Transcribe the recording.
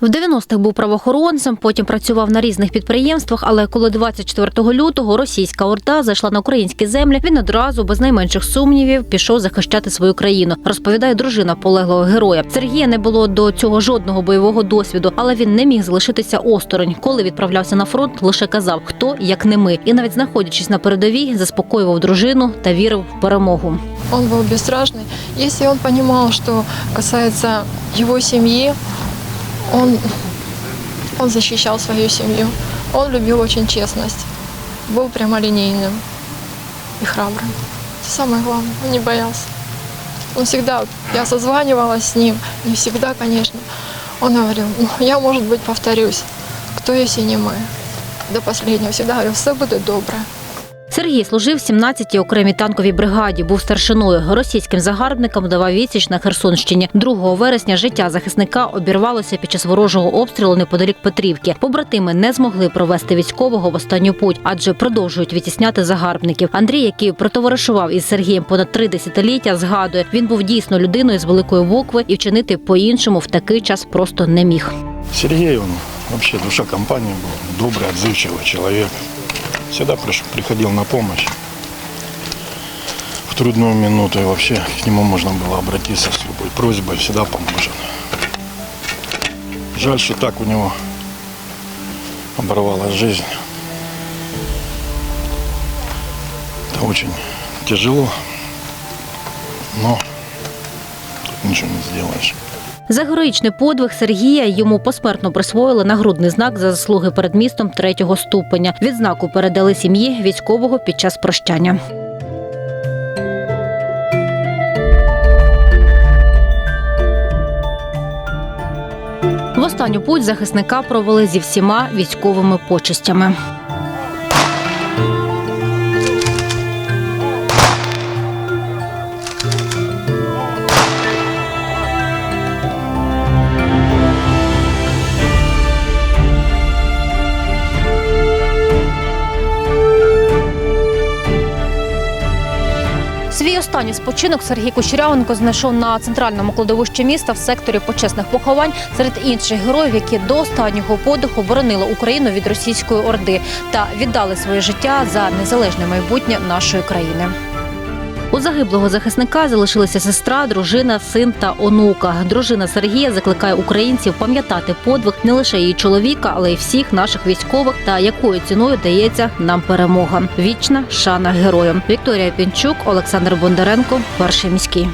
В 90-х був правоохоронцем, потім працював на різних підприємствах. Але коли 24 лютого російська орда зайшла на українські землі, він одразу без найменших сумнівів пішов захищати свою країну. Розповідає дружина полеглого героя. Сергія не було до цього жодного бойового досвіду, але він не міг залишитися осторонь. Коли відправлявся на фронт, лише казав, хто як не ми, і навіть знаходячись на передовій, заспокоював дружину та вірив в перемогу. Он был бесстрашный. Если он понимал, что касается его семьи, он, он защищал свою семью. Он любил очень честность. Был прямолинейным и храбрым. Это самое главное. Он не боялся. Он всегда, я созванивалась с ним, не всегда, конечно. Он говорил, ну, я, может быть, повторюсь, кто если не мы. До последнего всегда говорил, все будет добре. Сергій служив в 17-й окремій танковій бригаді, був старшиною. Російським загарбникам давав відсіч на Херсонщині. 2 вересня життя захисника обірвалося під час ворожого обстрілу неподалік Петрівки. Побратими не змогли провести військового в останню путь, адже продовжують відтісняти загарбників. Андрій, який протоваришував із Сергієм понад три десятиліття, згадує, він був дійсно людиною з великої букви і вчинити по-іншому в такий час просто не міг. Сергей, он вообще душа компании был, добрый, отзывчивый человек. Всегда приходил на помощь. В трудную минуту и вообще к нему можно было обратиться с любой просьбой, всегда поможет. Жаль, что так у него оборвалась жизнь. Это очень тяжело, но тут ничего не сделаешь. За героїчний подвиг Сергія йому посмертно присвоїли нагрудний знак за заслуги перед містом третього ступеня. Відзнаку передали сім'ї військового під час прощання. В останню путь захисника провели зі всіма військовими почестями. Останній спочинок Сергій Кучерявенко знайшов на центральному кладовищі міста в секторі почесних поховань серед інших героїв, які до останнього подиху боронили Україну від російської орди та віддали своє життя за незалежне майбутнє нашої країни. Загиблого захисника залишилися сестра, дружина, син та онука. Дружина Сергія закликає українців пам'ятати подвиг не лише її чоловіка, але й всіх наших військових та якою ціною дається нам перемога. Вічна шана героям. Вікторія Пінчук, Олександр Бондаренко, перший міський.